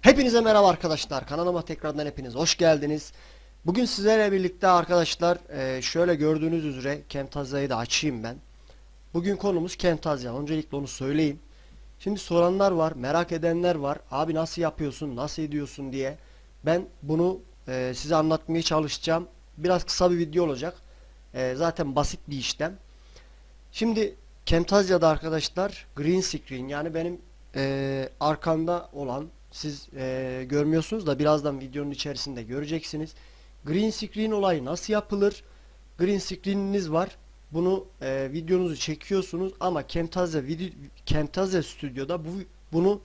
Hepinize merhaba arkadaşlar. Kanalıma tekrardan hepiniz hoş geldiniz. Bugün sizlerle birlikte arkadaşlar e, şöyle gördüğünüz üzere Camtasia'yı da açayım ben. Bugün konumuz Camtasia. Öncelikle onu söyleyeyim. Şimdi soranlar var, merak edenler var. Abi nasıl yapıyorsun, nasıl ediyorsun diye. Ben bunu e, size anlatmaya çalışacağım. Biraz kısa bir video olacak. E, zaten basit bir işlem. Şimdi Camtasia'da arkadaşlar green screen yani benim e, arkamda olan siz e, görmüyorsunuz da birazdan videonun içerisinde göreceksiniz. Green screen olayı nasıl yapılır? Green screen'iniz var. Bunu e, videonuzu çekiyorsunuz ama Camtasia video Camtasia Studio'da bu bunu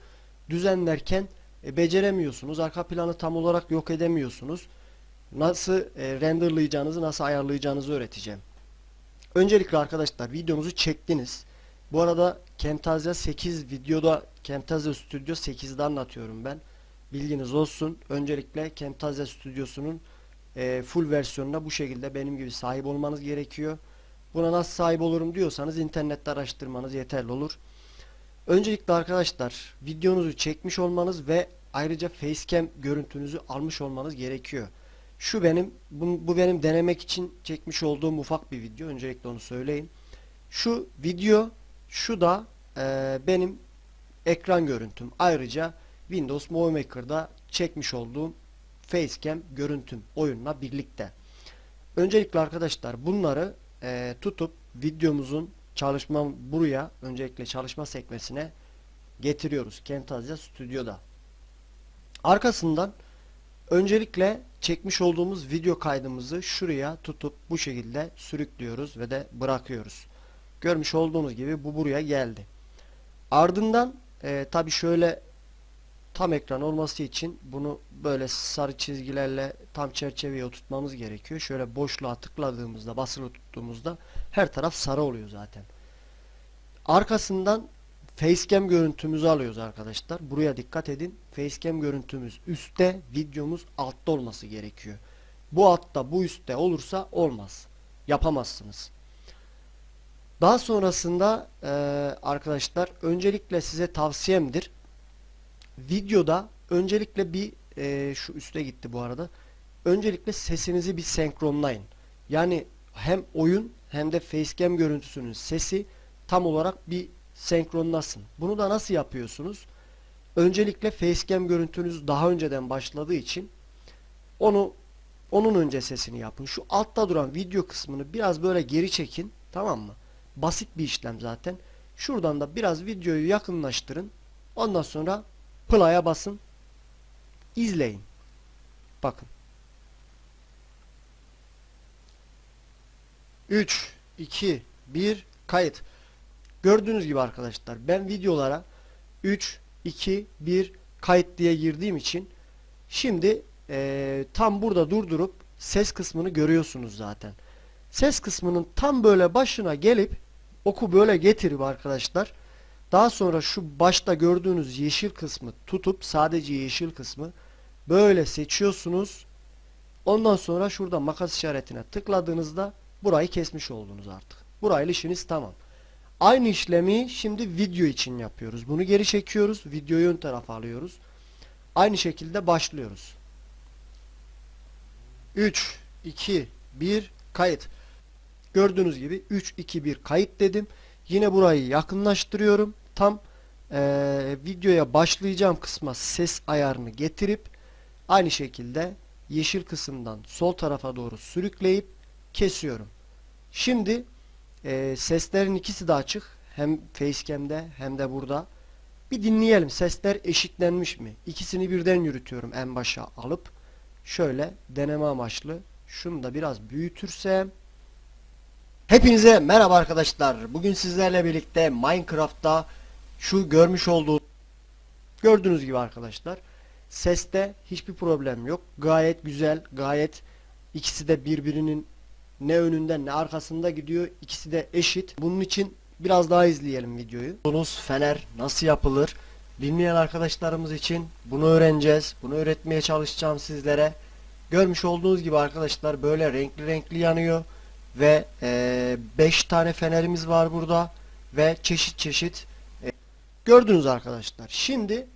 düzenlerken e, beceremiyorsunuz. Arka planı tam olarak yok edemiyorsunuz. Nasıl e, renderlayacağınızı, nasıl ayarlayacağınızı öğreteceğim. Öncelikle arkadaşlar videonuzu çektiniz. Bu arada Camtasia 8 videoda Camtasia Studio 8'de anlatıyorum ben. Bilginiz olsun. Öncelikle Camtasia Studio'sunun e, full versiyonuna bu şekilde benim gibi sahip olmanız gerekiyor. Buna nasıl sahip olurum diyorsanız internette araştırmanız yeterli olur. Öncelikle arkadaşlar videonuzu çekmiş olmanız ve ayrıca facecam görüntünüzü almış olmanız gerekiyor. Şu benim bu, bu benim denemek için çekmiş olduğum ufak bir video. Öncelikle onu söyleyeyim. Şu video şu da e, benim ekran görüntüm. Ayrıca Windows Movie Maker'da çekmiş olduğum facecam görüntüm oyunla birlikte. Öncelikle arkadaşlar bunları e, tutup videomuzun çalışma buraya öncelikle çalışma sekmesine getiriyoruz. Camtasia Studio'da. Arkasından öncelikle çekmiş olduğumuz video kaydımızı şuraya tutup bu şekilde sürüklüyoruz ve de bırakıyoruz. Görmüş olduğunuz gibi bu buraya geldi. Ardından e, tabi şöyle tam ekran olması için bunu böyle sarı çizgilerle tam çerçeveye oturtmamız gerekiyor. Şöyle boşluğa tıkladığımızda basılı tuttuğumuzda her taraf sarı oluyor zaten. Arkasından facecam görüntümüzü alıyoruz arkadaşlar. Buraya dikkat edin. Facecam görüntümüz üstte, videomuz altta olması gerekiyor. Bu altta, bu üstte olursa olmaz. Yapamazsınız. Daha sonrasında e, arkadaşlar öncelikle size tavsiyemdir. Videoda öncelikle bir e, şu üste gitti bu arada. Öncelikle sesinizi bir senkronlayın. Yani hem oyun hem de facecam görüntüsünün sesi tam olarak bir senkronlasın. Bunu da nasıl yapıyorsunuz? Öncelikle facecam görüntünüz daha önceden başladığı için onu onun önce sesini yapın. Şu altta duran video kısmını biraz böyle geri çekin. Tamam mı? Basit bir işlem zaten. Şuradan da biraz videoyu yakınlaştırın. Ondan sonra play'a basın. İzleyin. Bakın. 3, 2, 1, kayıt. Gördüğünüz gibi arkadaşlar ben videolara 3, 2, 1 kayıt diye girdiğim için şimdi eee, tam burada durdurup ses kısmını görüyorsunuz zaten. Ses kısmının tam böyle başına gelip oku böyle getirip arkadaşlar daha sonra şu başta gördüğünüz yeşil kısmı tutup sadece yeşil kısmı böyle seçiyorsunuz. Ondan sonra şurada makas işaretine tıkladığınızda burayı kesmiş oldunuz artık. Burayla işiniz tamam. Aynı işlemi şimdi video için yapıyoruz. Bunu geri çekiyoruz. Videoyu ön tarafa alıyoruz. Aynı şekilde başlıyoruz. 3, 2, 1, kayıt. Gördüğünüz gibi 3, 2, 1 kayıt dedim. Yine burayı yakınlaştırıyorum. Tam eee, videoya başlayacağım kısma ses ayarını getirip aynı şekilde yeşil kısımdan sol tarafa doğru sürükleyip kesiyorum. Şimdi eee, seslerin ikisi de açık. Hem facecam'de hem de burada. Bir dinleyelim. Sesler eşitlenmiş mi? İkisini birden yürütüyorum en başa alıp. Şöyle deneme amaçlı. Şunu da biraz büyütürsem. Hepinize merhaba arkadaşlar. Bugün sizlerle birlikte Minecraft'ta şu görmüş olduğu gördüğünüz gibi arkadaşlar seste hiçbir problem yok. Gayet güzel, gayet ikisi de birbirinin ne önünden ne arkasında gidiyor. İkisi de eşit. Bunun için biraz daha izleyelim videoyu. Bonus fener nasıl yapılır? Bilmeyen arkadaşlarımız için bunu öğreneceğiz. Bunu öğretmeye çalışacağım sizlere. Görmüş olduğunuz gibi arkadaşlar böyle renkli renkli yanıyor. ve 5 tane fenerimiz var burada ve çeşit çeşit e, gördünüz arkadaşlar. Şimdi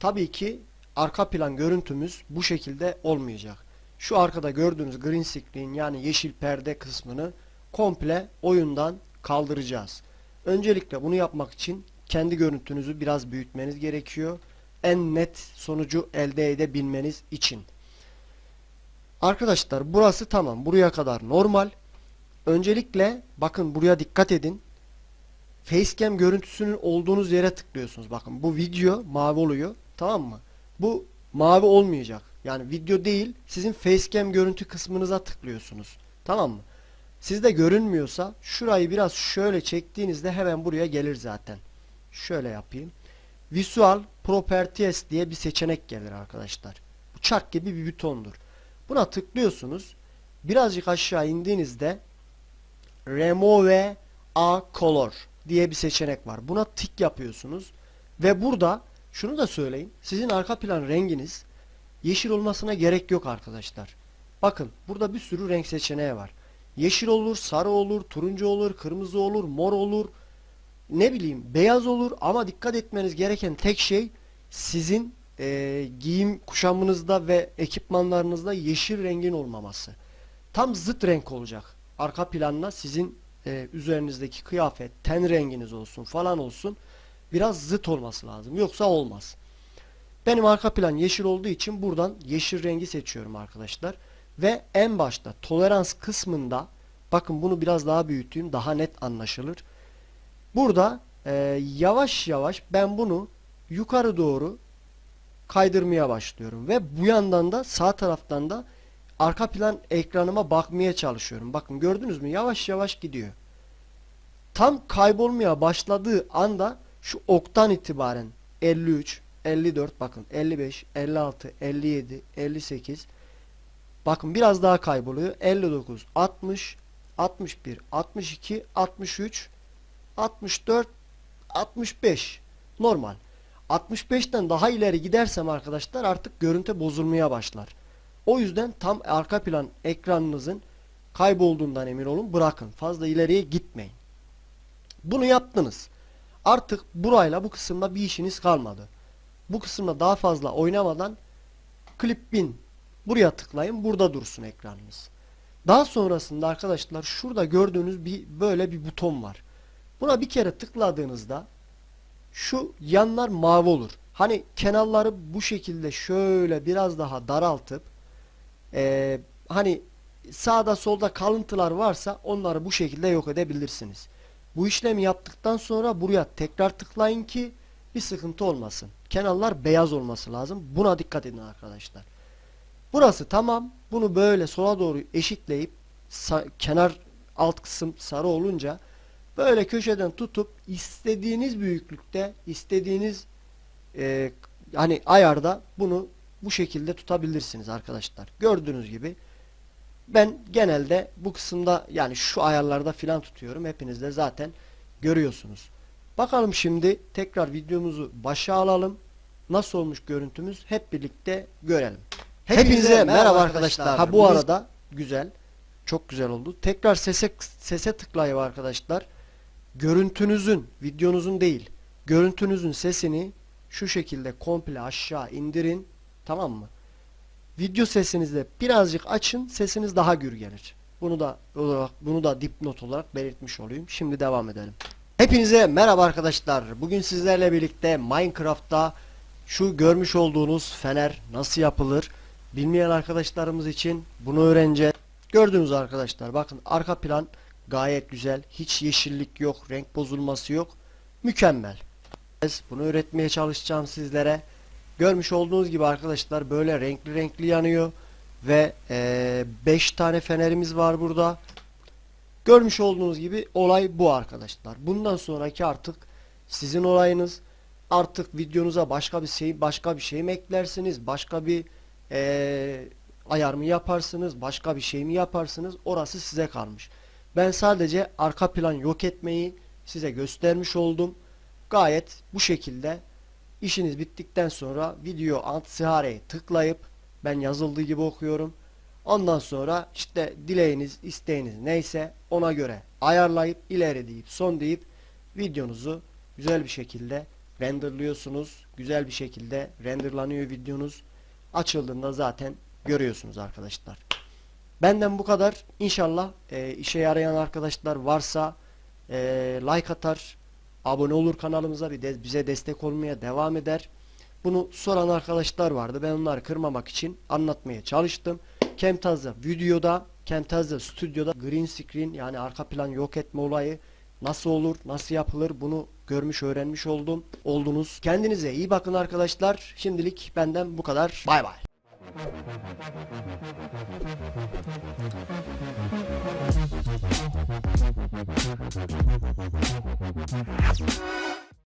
tabii ki arka plan görüntümüz bu şekilde olmayacak. Şu arkada gördüğünüz green screen yani yeşil perde kısmını komple oyundan kaldıracağız. Öncelikle bunu yapmak için kendi görüntünüzü biraz büyütmeniz gerekiyor. En net sonucu elde edebilmeniz için. Arkadaşlar burası tamam. Buraya kadar normal. Öncelikle bakın buraya dikkat edin. Facecam görüntüsünün olduğunuz yere tıklıyorsunuz. Bakın bu video mavi oluyor. Tamam mı? Bu mavi olmayacak. Yani video değil sizin facecam görüntü kısmınıza tıklıyorsunuz. Tamam mı? Sizde görünmüyorsa şurayı biraz şöyle çektiğinizde hemen buraya gelir zaten. Şöyle yapayım. Visual Properties diye bir seçenek gelir arkadaşlar. Uçak gibi bir butondur. Buna tıklıyorsunuz. Birazcık aşağı indiğinizde Remove a Color diye bir seçenek var. Buna tik yapıyorsunuz. Ve burada şunu da söyleyeyim. Sizin arka plan renginiz yeşil olmasına gerek yok arkadaşlar. Bakın burada bir sürü renk seçeneği var. Yeşil olur, sarı olur, turuncu olur, kırmızı olur, mor olur. Ne bileyim beyaz olur ama dikkat etmeniz gereken tek şey sizin e, giyim kuşamınızda ve ekipmanlarınızda yeşil rengin olmaması. Tam zıt renk olacak. Arka planla sizin e, üzerinizdeki kıyafet, ten renginiz olsun falan olsun biraz zıt olması lazım. Yoksa olmaz. Benim arka plan yeşil olduğu için buradan yeşil rengi seçiyorum arkadaşlar. Ve en başta tolerans kısmında bakın bunu biraz daha büyüteyim daha net anlaşılır. Burada e, yavaş yavaş ben bunu yukarı doğru kaydırmaya başlıyorum. Ve bu yandan da sağ taraftan da arka plan ekranıma bakmaya çalışıyorum. Bakın gördünüz mü? Yavaş yavaş gidiyor. Tam kaybolmaya başladığı anda şu oktan itibaren 53, 54 bakın 55, 56, 57, 58 bakın biraz daha kayboluyor. 59, 60, 61, 62, 63, 64, 65 normal. 65'ten daha ileri gidersem arkadaşlar artık görüntü bozulmaya başlar. O yüzden tam arka plan ekranınızın kaybolduğundan emin olun bırakın. Fazla ileriye gitmeyin. Bunu yaptınız. Artık burayla bu kısımda bir işiniz kalmadı. Bu kısımda daha fazla oynamadan Clip bin buraya tıklayın. Burada dursun ekranınız. Daha sonrasında arkadaşlar şurada gördüğünüz bir böyle bir buton var. Buna bir kere tıkladığınızda şu yanlar mavi olur. Hani kenarları bu şekilde şöyle biraz daha daraltıp e, hani sağda solda kalıntılar varsa onları bu şekilde yok edebilirsiniz. Bu işlemi yaptıktan sonra buraya tekrar tıklayın ki bir sıkıntı olmasın. Kenarlar beyaz olması lazım. Buna dikkat edin arkadaşlar. Burası tamam. Bunu böyle sola doğru eşitleyip kenar alt kısım sarı olunca böyle köşeden tutup istediğiniz büyüklükte istediğiniz e, hani ayarda bunu bu şekilde tutabilirsiniz arkadaşlar. Gördüğünüz gibi ben genelde bu kısımda yani şu ayarlarda filan tutuyorum. Hepiniz de zaten görüyorsunuz. Bakalım şimdi tekrar videomuzu başa alalım. Nasıl olmuş görüntümüz hep birlikte görelim. Hepinize merhaba arkadaşlar. Ha bu arada güzel. Çok güzel oldu. Tekrar sese sese tıklayın arkadaşlar. Görüntünüzün, videonuzun değil, görüntünüzün sesini şu şekilde komple aşağı indirin. Tamam mı? Video sesinizde birazcık açın, sesiniz daha gür gelir. Bunu da olarak bunu da dipnot olarak belirtmiş olayım. Şimdi devam edelim. Hepinize merhaba arkadaşlar. Bugün sizlerle birlikte Minecraft'ta şu görmüş olduğunuz fener nasıl yapılır? Bilmeyen arkadaşlarımız için bunu öğreneceğiz. Gördüğünüz arkadaşlar bakın arka plan gayet güzel. Hiç yeşillik yok, renk bozulması yok. Mükemmel. Bunu öğretmeye çalışacağım sizlere. Görmüş olduğunuz gibi arkadaşlar böyle renkli renkli yanıyor. Ve 5 ee, tane fenerimiz var burada. Görmüş olduğunuz gibi olay bu arkadaşlar. Bundan sonraki artık sizin olayınız. Artık videonuza başka bir şey başka bir şey mi eklersiniz? Başka bir ee, ayar mı yaparsınız? Başka bir şey mi yaparsınız? Orası size kalmış. Ben sadece arka plan yok etmeyi size göstermiş oldum. Gayet bu şekilde işiniz bittikten sonra video antsihare'ye tıklayıp ben yazıldığı gibi okuyorum. Ondan sonra işte dileğiniz, isteğiniz neyse ona göre ayarlayıp ileri deyip son deyip videonuzu güzel bir şekilde renderlıyorsunuz. Güzel bir şekilde renderlanıyor videonuz. Açıldığında zaten görüyorsunuz arkadaşlar. Benden bu kadar. İnşallah e, işe yarayan arkadaşlar varsa e, like atar, abone olur kanalımıza bir de bize destek olmaya devam eder. Bunu soran arkadaşlar vardı. Ben onları kırmamak için anlatmaya çalıştım. Camtasia videoda, Camtasia stüdyoda green screen yani arka plan yok etme olayı nasıl olur, nasıl yapılır bunu görmüş öğrenmiş oldum. Oldunuz. Kendinize iyi bakın arkadaşlar. Şimdilik benden bu kadar. Bay bay.